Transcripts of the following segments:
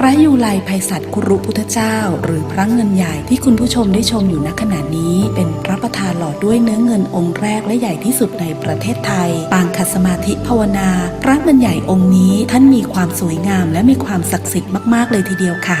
พระยูไลภัยสัตว์คุรุพุทธเจ้า หรือพระเงินใหญ่ที่คุณผู้ชมได้ชมอยู่ณขณะนี้ เป็นพระประธานหล่อด้วยเนื้อเงินองค์แรกและใหญ่ที่สุดในประเทศไทย ปางคัสมาธิภาวนา พระเงินใหญ่องค์นี้ท่านมีความสวยงามและมีความศักดิ์สิทธิ์มาก ๆ เลยทีเดียวค่ะ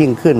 ยิ่งขึ้น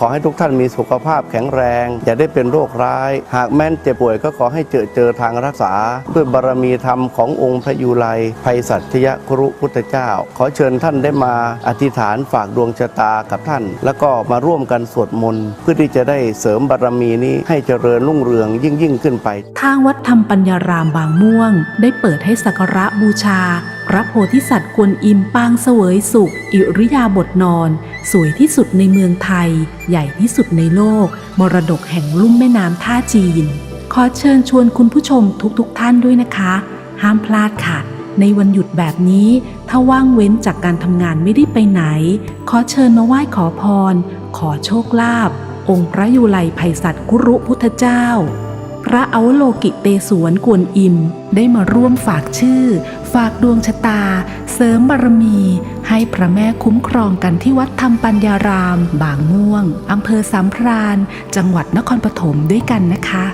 ขอให้ทุกท่านมีสุขภาพแข็งแรง อย่าได้เป็นโรคร้าย หากแม้นเจ็บป่วยก็ขอให้เจอเจอทางรักษา ด้วยบารมีธรรมขององค์พระยุไลภัยสัตยครุพุทธเจ้า ขอเชิญท่านได้มาอธิษฐานฝากดวงชะตากับท่าน แล้วก็มาร่วมกันสวดมนต์เพื่อที่จะได้เสริมบารมีนี้ให้เจริญรุ่งเรืองยิ่งยิ่งขึ้นไป ทางวัดธรรมปัญญารามบางม่วง ได้เปิดให้สักการะบูชา พระโพธิสัตว์กวนอิมปางเสวยสุข อิริยาบถนอน สวยที่สุดในเมืองไทย ใหญ่ที่สุดในโลก มรดกแห่งลุ่มแม่น้ำท่าจีน ขอเชิญชวนคุณผู้ชมทุกๆทท่านด้วยนะคะ ห้ามพลาดค่ะ ในวันหยุดแบบนี้ ถ้าว่างเว้นจากการทำงานไม่ได้ไปไหน ขอเชิญมาไหว้ขอพร ขอโชคลาภองค์พระยูไลภัยสัตว์กุรุพุทธเจ้า พระอวโลกิเตสวนกวนอิม ได้มาร่วมฝากชื่อ ฝากดวงชะตา เสริมบารมี ให้พระแม่คุ้มครองกันที่วัดธรรมปัญญาราม บางม่วงอำเภอสามพราน จังหวัดนครปฐมด้วยกันนะคะ